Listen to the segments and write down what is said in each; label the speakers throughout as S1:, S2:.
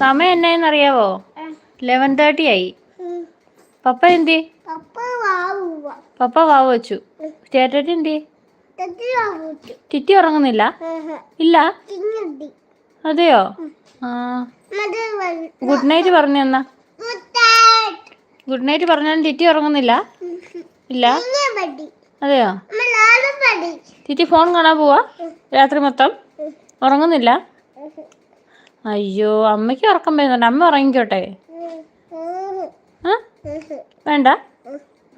S1: സമയം എന്നായെന്നറിയാവോ? Eleven thirty ആയി. പപ്പ എന്തി
S2: പപ്പ
S1: വാവ് വെച്ചു. ചേട്ടത്തി എന്തി ചിറ്റി ഉറങ്ങുന്നില്ല? ഇല്ല? അതെയോ? ആ. ഗുഡ് നൈറ്റ് പറഞ്ഞു എന്നാ? ഗുഡ് നൈറ്റ് പറഞ്ഞാലും ചിറ്റി ഉറങ്ങുന്നില്ല? ഇല്ല? അതെയോ? ചിറ്റി ഫോൺ കാണാൻ പോവാ? രാത്രി മൊത്തം? ഉറങ്ങുന്നില്ല? അയ്യോ അമ്മയ്ക്ക് ഉറക്കം വരുന്നുണ്ട്. അമ്മ ഉറങ്ങിക്കോട്ടെ? വേണ്ട.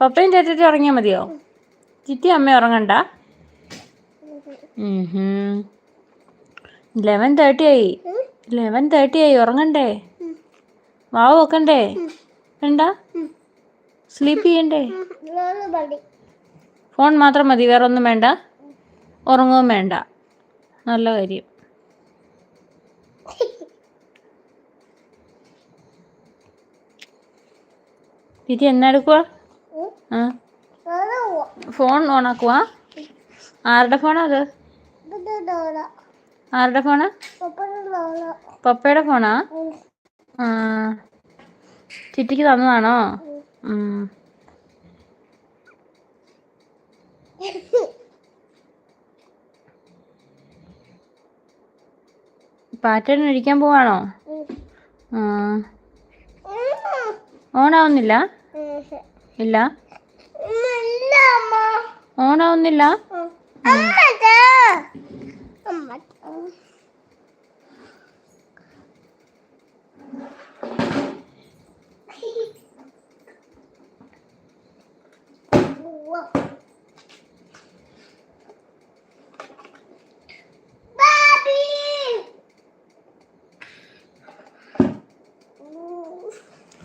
S1: പപ്പയും ചേച്ചിട്ട് ഉറങ്ങിയാൽ മതിയോ? ചിറ്റി അമ്മ ഉറങ്ങണ്ട. ലെവൻ തേർട്ടി ആയി. ലെവൻ തേർട്ടി ആയി. ഉറങ്ങണ്ടേ? വാവ് വെക്കണ്ടേ? വേണ്ട? സ്ലീപ്പ് ചെയ്യണ്ടേ? ഫോൺ മാത്രം മതി. വേറെ ഒന്നും വേണ്ട. ഉറങ്ങുകയും വേണ്ട. നല്ല കാര്യം. തിരി എന്നാ എടുക്കുക ഫോൺ ഓണാക്കുക ആരുടെ ഫോണാ അത്? ആരുടെ ഫോണാ?
S2: പപ്പയുടെ
S1: ഫോണാ? ചിറ്റിക്ക് തന്നതാണോ? പാറ്റേൺ ഒഴിക്കാൻ പോവാണോ? ആ. ഓണാവുന്നില്ല? ഇല്ല?
S2: ഇല്ല അമ്മ.
S1: ഓണാവുന്നില്ല?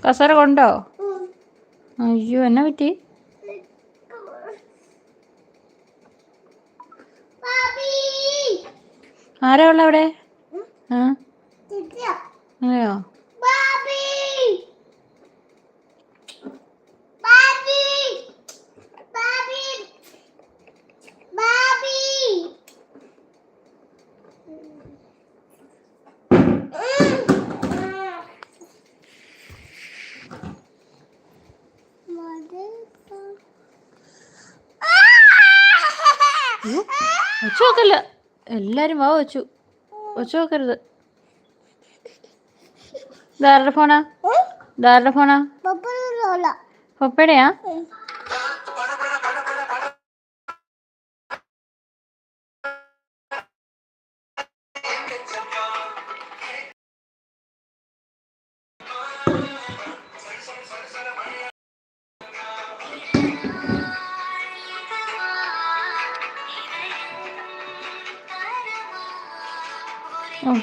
S1: കസര കൊണ്ടോ? അയ്യോ എന്നാ പറ്റി? ആരാ ഉള്ള അവിടെ? അതെയോ? ഒച്ച നോക്കല്ല എല്ലാരും വാ വെച്ചു. വെച്ചു നോക്കരുത് ധാരുടെ ഫോണാ? ധാരുടെ ഫോണാ? പപ്പയുടെയാ?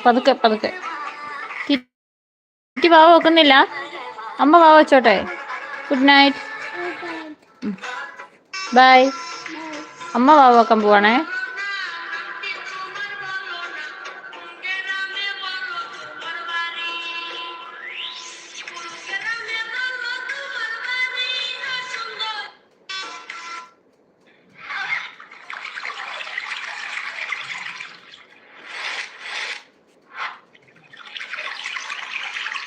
S1: പതുക്കെ പതുക്കെ. ചിറ്റി വാവ വെക്കുന്നില്ല? അമ്മ വാവ വെച്ചോട്ടെ. ഗുഡ് നൈറ്റ് ബൈ അമ്മ വാവ വെക്കാൻ പോവാണേ.